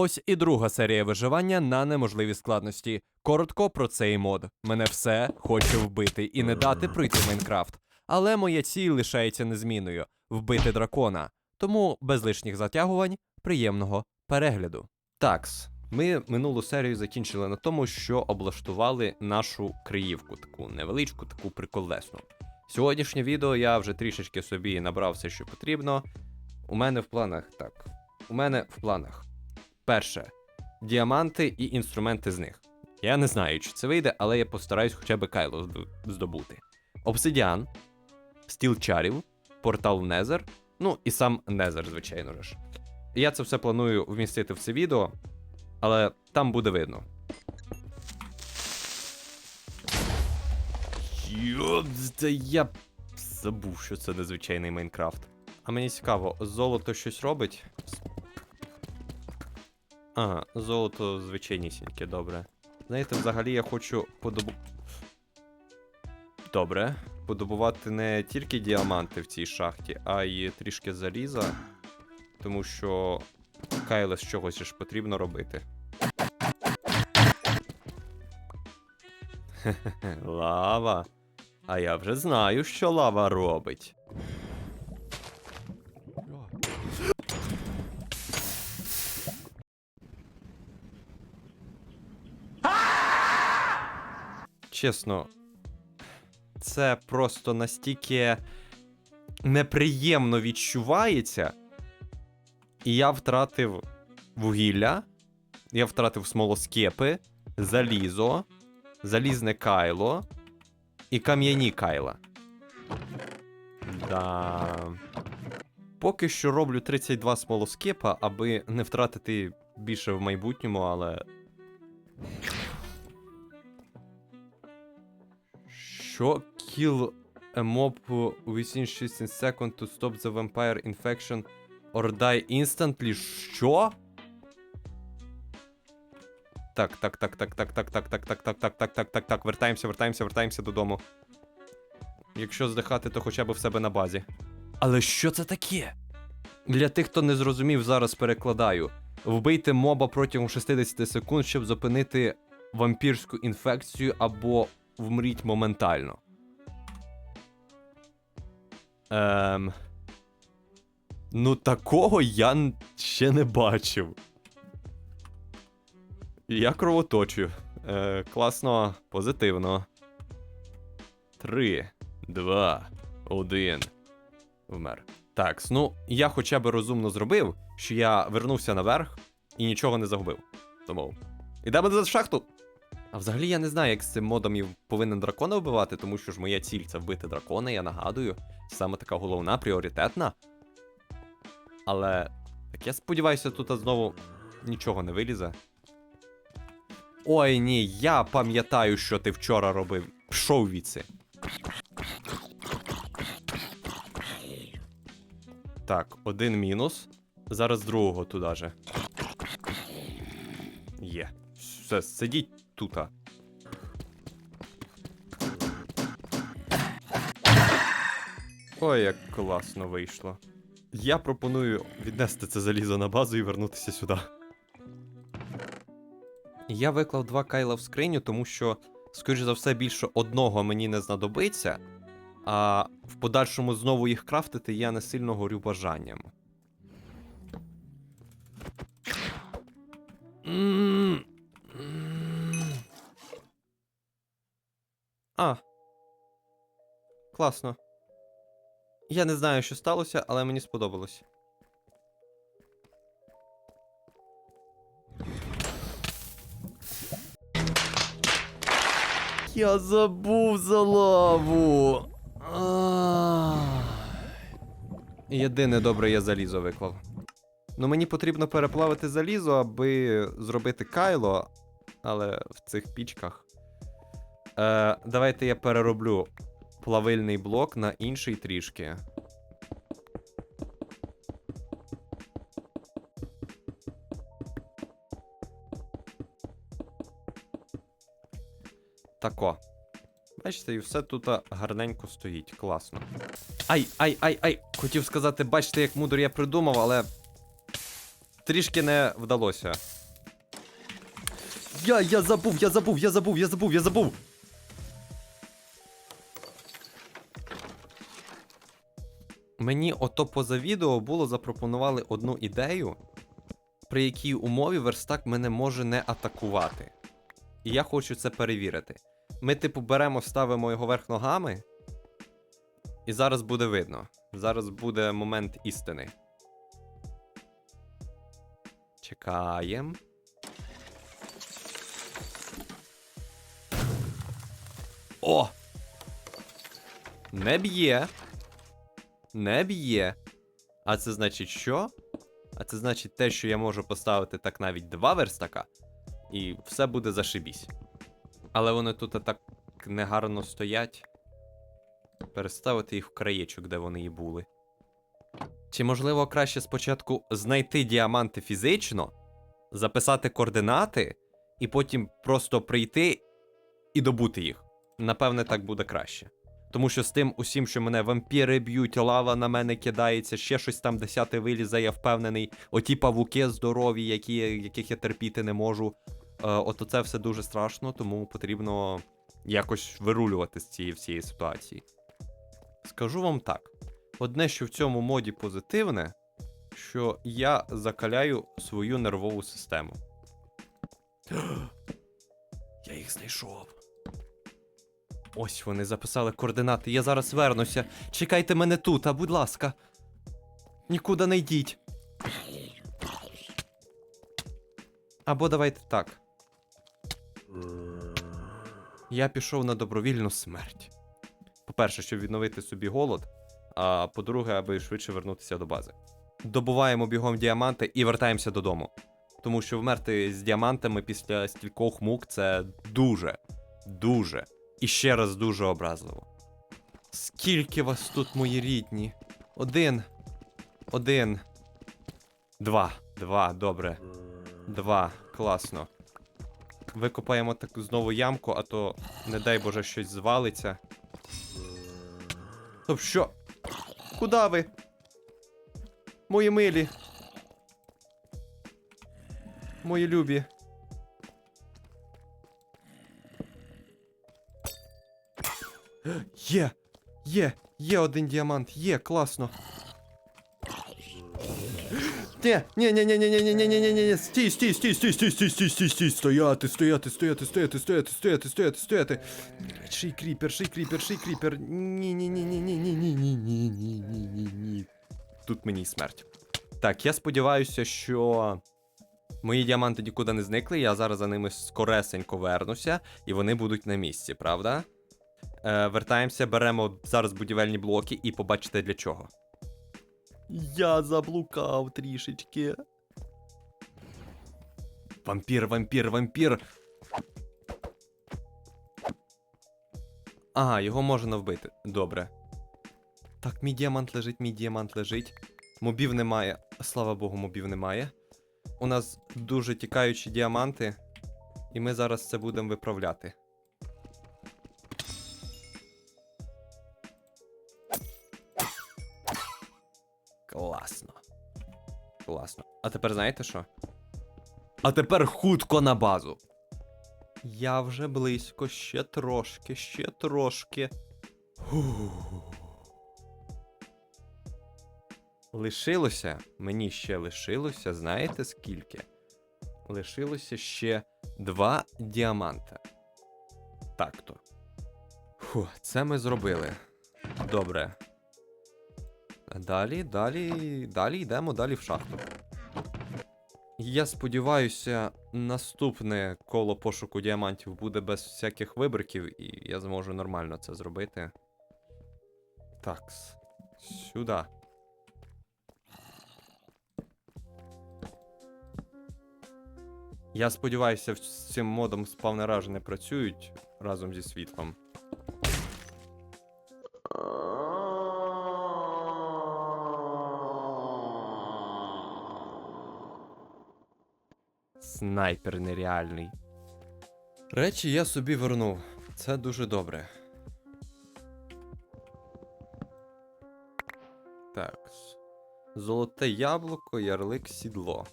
Ось і друга серія виживання на неможливі складності. Коротко про цей мод. Мене все хоче вбити і не дати пройти Майнкрафт. Але моя ціль лишається незмінною вбити дракона. Тому без лишніх затягувань, приємного перегляду. Такс. Ми минулу серію закінчили на тому, що облаштували нашу криївку, таку невеличку, таку приколесну. Сьогоднішнє відео я вже трішечки собі набрав все, що потрібно. У мене в планах так. У мене в планах. Перше. Діаманти і інструменти з них. Я не знаю, чи це вийде, але я постараюсь хоча б кайло здобути. Обсидіан, стіл чарів, портал Незер, ну і сам Незер, звичайно ж. Я це все планую вмістити в це відео, але там буде видно. Йоп, це я забув, що це незвичайний Майнкрафт. А мені цікаво, золото щось робить? Ага, золото звичайнісіньке, добре. Знаєте, взагалі я хочу подобу. Добре. Подобувати не тільки діаманти в цій шахті, а й трішки заліза. Тому що Кайле з чогось ж потрібно робити. Лава. А я вже знаю, що лава робить. Чесно, це просто настільки неприємно відчувається. І я втратив вугілля, я втратив смолоскипи, залізо, залізне кайло і кам'яні кайла. Да. Поки що роблю 32 смолоскипа, аби не втратити більше в майбутньому, але. Що kill a mob within 16 seconds to stop the vampire infection or die instantly? Що? Так, так, так, так, так, так, так, так, так, так, так, так, так, так, так. Вертаємося, вертаємося, вертаємося додому. Якщо здихати, то хоча б в себе на базі. Але що це таке? Для тих, хто не зрозумів, зараз перекладаю. Вбийте моба протягом 60 секунд, щоб зупинити вампірську інфекцію або вмріть моментально. Ем... Ну, такого я ще не бачив. Я кровоточу. Е, класно, позитивно. Три, два, один. Вмер. Так, ну я хоча б розумно зробив, що я вернувся наверх і нічого не загубив. Тому. Ідемо за шахту. А взагалі я не знаю, як з цим модом я повинен дракона вбивати, тому що ж моя ціль це вбити дракона, я нагадую. Саме така головна, пріоритетна. Але. Так я сподіваюся, тут знову нічого не вилізе. Ой ні, я пам'ятаю, що ти вчора робив. Пшов віці. Так, один мінус. Зараз другого туди же. Є. Все, сидіть тута. Ой, як класно вийшло. Я пропоную віднести це залізо на базу і вернутися сюди. Я виклав два кайла в скриню, тому що, скоріш за все, більше одного мені не знадобиться, а в подальшому знову їх крафтити я не сильно горю бажанням. А. Класно. Я не знаю, що сталося, але мені сподобалось. Я забув за лаву. Єдине добре, я залізо виклав. Ну, мені потрібно переплавити залізо, аби зробити кайло, але в цих пічках. Е, давайте я перероблю плавильний блок на інший трішки. Тако. Бачите, і все тут гарненько стоїть. Класно. Ай, ай, ай, ай! Хотів сказати, бачите, як мудро я придумав, але. трішки не вдалося. Я, я забув, я забув, я забув, я забув, я забув. Мені ото поза відео було запропонували одну ідею, при якій умові верстак мене може не атакувати. І я хочу це перевірити. Ми, типу, беремо, ставимо його верх ногами, і зараз буде видно. Зараз буде момент істини. Чекаємо. О! Не б'є. Не б'є. А це значить що? А це значить те, що я можу поставити так навіть два верстака, і все буде зашибісь. Але вони тут так негарно стоять. Переставити їх в краєчок, де вони і були. Чи можливо краще спочатку знайти діаманти фізично, записати координати, і потім просто прийти і добути їх? Напевне, так буде краще. Тому що з тим усім, що мене вампіри б'ють, лава на мене кидається, ще щось там десяте вилізе, я впевнений. Оті павуки здорові, які, яких я терпіти не можу. Е, от це все дуже страшно, тому потрібно якось вирулювати з цієї всієї ситуації. Скажу вам так: одне, що в цьому моді позитивне, що я закаляю свою нервову систему. Я їх знайшов. Ось вони записали координати. Я зараз вернуся. Чекайте мене тут, а будь ласка. Нікуди не йдіть. Або давайте так. Я пішов на добровільну смерть. По-перше, щоб відновити собі голод, а по-друге, аби швидше вернутися до бази. Добуваємо бігом діаманти і вертаємося додому. Тому що вмерти з діамантами після стількох мук це дуже, дуже і ще раз дуже образливо. Скільки вас тут, мої рідні? Один. Один. Два. Два, добре. Два. Класно. Викопаємо таку знову ямку, а то, не дай Боже, щось звалиться. Стоп, що? Куда ви? Мої милі. Мої любі. Є! Є! Є один діамант! Є, класно! Ні, ні, ні, ні, ні, ні, ні, ні, ні, ні, ні, стій, стій, стій, стій, стій, стій, стій, стій, стій, стояти, стояти, стояти, стояти, стояти, стояти, стояти, стояти. Ший кріпер, ший кріпер, ший кріпер. Ні, ні, ні, ні, ні, ні, ні, ні, ні, ні, ні, ні, ні. Тут мені смерть. Так, я сподіваюся, що мої діаманти нікуди не зникли. Я зараз за ними скоресенько вернуся, і вони будуть на місці, правда? Е, вертаємося, беремо зараз будівельні блоки і побачите для чого. Я заблукав трішечки. Вампір, вампір, вампір. Ага, його можна вбити. Добре. Так, мій діамант лежить, мій діамант лежить. Мобів немає. Слава Богу, мобів немає. У нас дуже тікаючі діаманти, і ми зараз це будемо виправляти. А тепер знаєте що? А тепер хутко на базу. Я вже близько, ще трошки, ще трошки. Лишилося, мені ще лишилося, знаєте скільки? Лишилося ще два діаманта. Так-то. Фу, це ми зробили. Добре. Далі, далі, далі йдемо далі в шахту. Я сподіваюся, наступне коло пошуку діамантів буде без всяких вибриків, і я зможу нормально це зробити. Такс. Сюди. Я сподіваюся, з цим модом спавнера ж не працюють разом зі світлом. Снайпер нереальний. Речі я собі вернув. Це дуже добре. Так. Золоте яблуко, ярлик, сідло.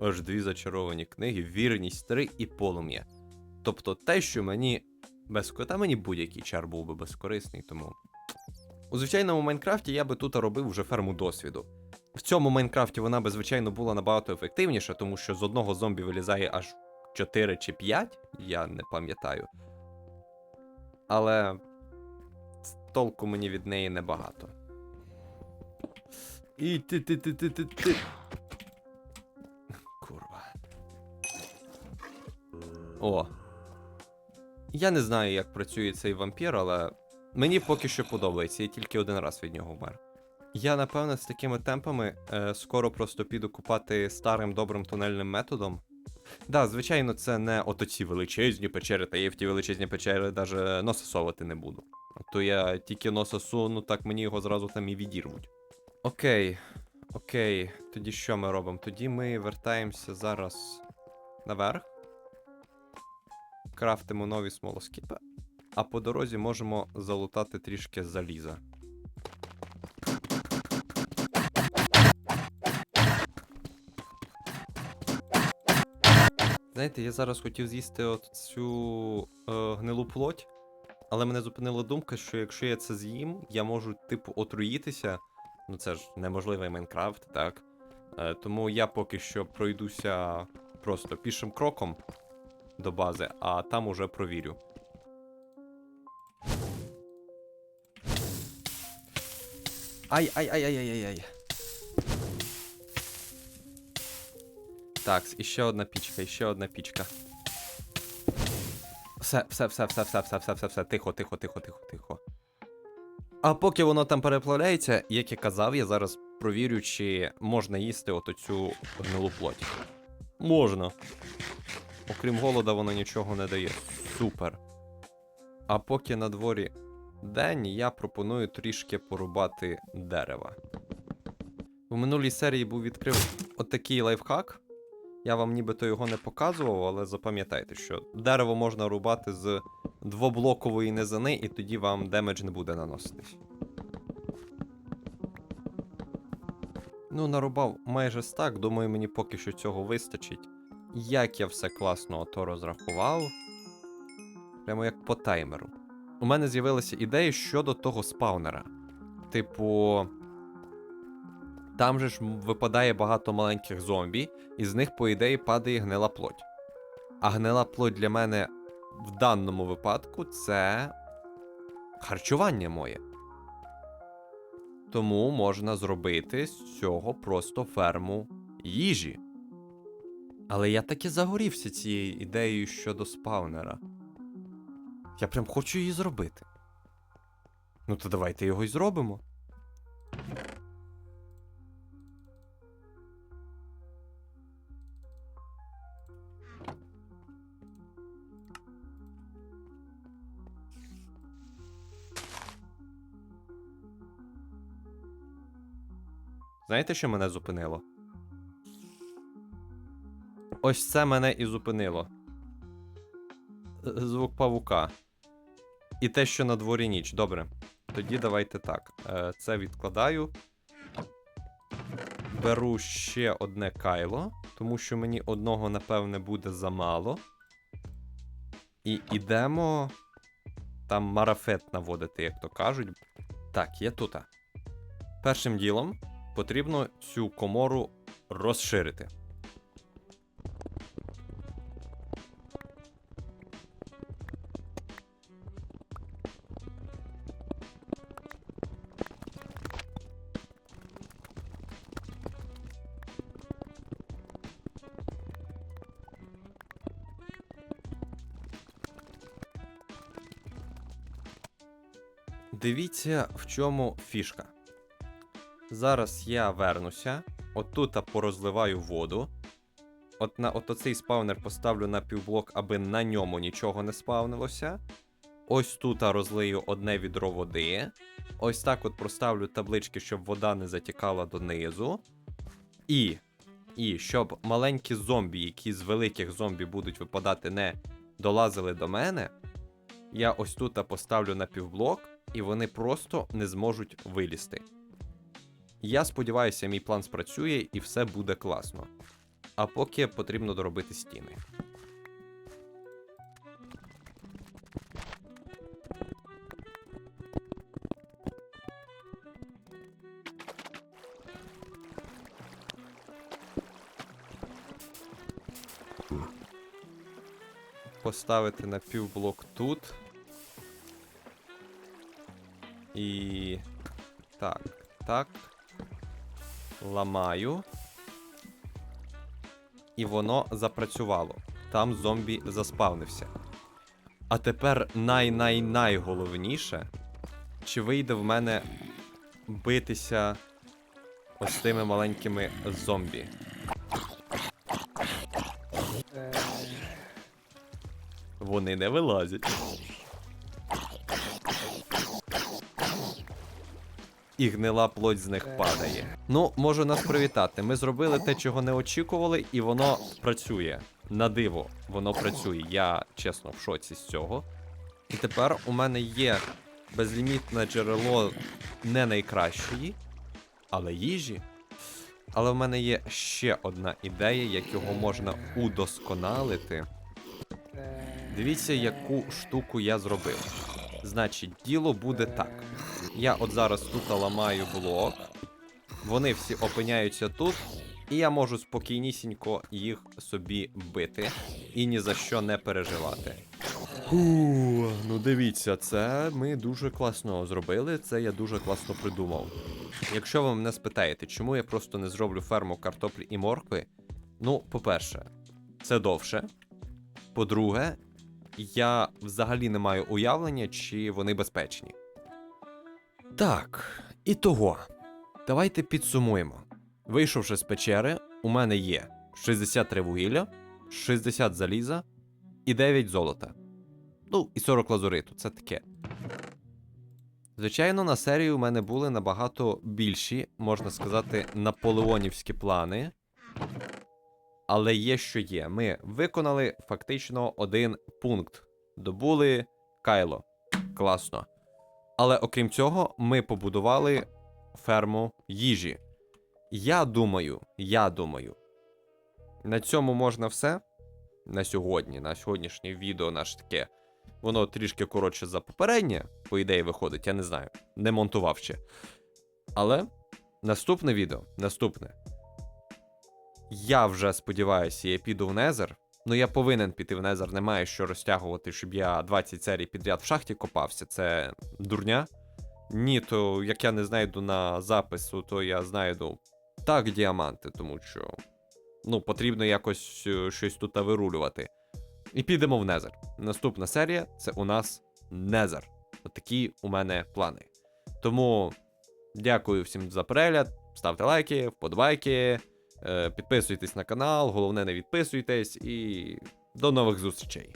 аж дві зачаровані книги, вірність 3 і полум'я. Тобто те, що мені без кота мені будь-який чар був би безкорисний, тому. У звичайному Майнкрафті я би тут робив вже ферму досвіду. В цьому Майнкрафті вона би, звичайно, була набагато ефективніша, тому що з одного зомбі вилізає аж 4 чи 5, я не пам'ятаю. Але толку мені від неї небагато. І ти ти ти ти ти ти. Курва. О. Я не знаю, як працює цей вампір, але мені поки що подобається, я тільки один раз від нього вмер. Я, напевно, з такими темпами е, скоро просто піду купати старим добрим тунельним методом. Да, звичайно, це не ото ці величезні печери, та я в ті величезні печери навіть носа совати не буду. То я тільки носа суну, так мені його зразу там і відірвуть. Окей, окей, тоді що ми робимо? Тоді ми вертаємося зараз наверх. Крафтимо нові смолоскипи, а по дорозі можемо залутати трішки заліза. Знаєте, я зараз хотів з'їсти от цю е, гнилу плоть, але мене зупинила думка, що якщо я це з'їм, я можу, типу, отруїтися. Ну це ж неможливий Майнкрафт, так? Е, тому я поки що пройдуся просто пішим кроком до бази, а там уже провірю. Ай-ай-ай-ай-ай-ай. Так, і ще одна пічка, і ще одна пічка. Все, все, все, все, все, все, все, все, все, тихо, тихо, тихо, тихо, тихо. А поки воно там переплавляється, як я казав, я зараз провірю, чи можна їсти от цю гнилу плоть. Можна. Окрім голода, воно нічого не дає. Супер. А поки на дворі день, я пропоную трішки порубати дерева. У минулій серії був відкрив отакий лайфхак. Я вам нібито його не показував, але запам'ятайте, що дерево можна рубати з двоблокової низини, і тоді вам демедж не буде наноситись. Ну, нарубав майже стак, думаю, мені поки що цього вистачить. Як я все класно ото розрахував. Прямо як по таймеру. У мене з'явилися ідеї щодо того спаунера. Типу. Там же ж випадає багато маленьких зомбі, і з них, по ідеї, падає гнила плоть. А гнила плоть для мене в даному випадку це харчування моє. Тому можна зробити з цього просто ферму їжі. Але я таки загорівся цією ідеєю щодо спаунера. Я прям хочу її зробити. Ну то давайте його й зробимо. Знаєте, що мене зупинило? Ось це мене і зупинило. Звук павука. І те, що на дворі ніч. Добре. Тоді давайте так. Е, Це відкладаю. Беру ще одне кайло, тому що мені одного, напевне, буде замало. І ідемо там марафет наводити, як то кажуть. Так, є тут. Першим ділом потрібно цю комору розширити. Дивіться, в чому фішка. Зараз я вернуся, отут порозливаю воду. От на от оцей спаунер поставлю на півблок, аби на ньому нічого не спавнилося. Ось тут розлию одне відро води. Ось так от проставлю таблички, щоб вода не затікала донизу. І. І щоб маленькі зомбі, які з великих зомбі будуть випадати, не долазили до мене. Я ось тут поставлю на півблок, і вони просто не зможуть вилізти. Я сподіваюся, мій план спрацює і все буде класно. а поки потрібно доробити стіни. Поставити на півблок тут. І. Так, так. Ламаю. І воно запрацювало. Там зомбі заспавнився. А тепер най-най-найголовніше, чи вийде в мене битися ось тими маленькими зомбі. Вони не вилазять. І гнила плоть з них падає. Ну, можу нас привітати. Ми зробили те, чого не очікували, і воно працює. На диво, воно працює. Я чесно в шоці з цього. І тепер у мене є безлімітне джерело не найкращої, але їжі. Але в мене є ще одна ідея, як його можна удосконалити. Дивіться, яку штуку я зробив. Значить, діло буде так. Я от зараз тут ламаю блок. Вони всі опиняються тут, і я можу спокійнісінько їх собі бити і ні за що не переживати. Фу, ну дивіться, це ми дуже класно зробили, це я дуже класно придумав. Якщо ви мене спитаєте, чому я просто не зроблю ферму картоплі і моркви, ну, по-перше, це довше. По-друге, я взагалі не маю уявлення, чи вони безпечні. Так, і того. Давайте підсумуємо. Вийшовши з печери, у мене є 63 вугілля, 60 заліза і 9 золота. Ну, і 40 лазуриту, це таке. Звичайно, на серії у мене були набагато більші, можна сказати, наполеонівські плани. Але є що є. Ми виконали фактично один пункт. Добули Кайло. Класно. Але окрім цього, ми побудували ферму їжі. Я думаю, я думаю, на цьому можна все. На сьогодні, на сьогоднішнє відео наше таке. Воно трішки коротше за попереднє, по ідеї виходить, я не знаю. Не монтував ще. Але наступне відео, наступне. Я вже сподіваюся, я піду в Незер. Ну, я повинен піти в Незер, немає що розтягувати, щоб я 20 серій підряд в шахті копався. Це дурня. Ні, то як я не знайду на запису, то я знайду так діаманти, тому що ну, потрібно якось е, щось тут вирулювати. І підемо в Незер. Наступна серія це у нас Незер. Отакі у мене плани. Тому дякую всім за перегляд. Ставте лайки, вподобайки. Е, Підписуйтесь на канал, головне не відписуйтесь і до нових зустрічей.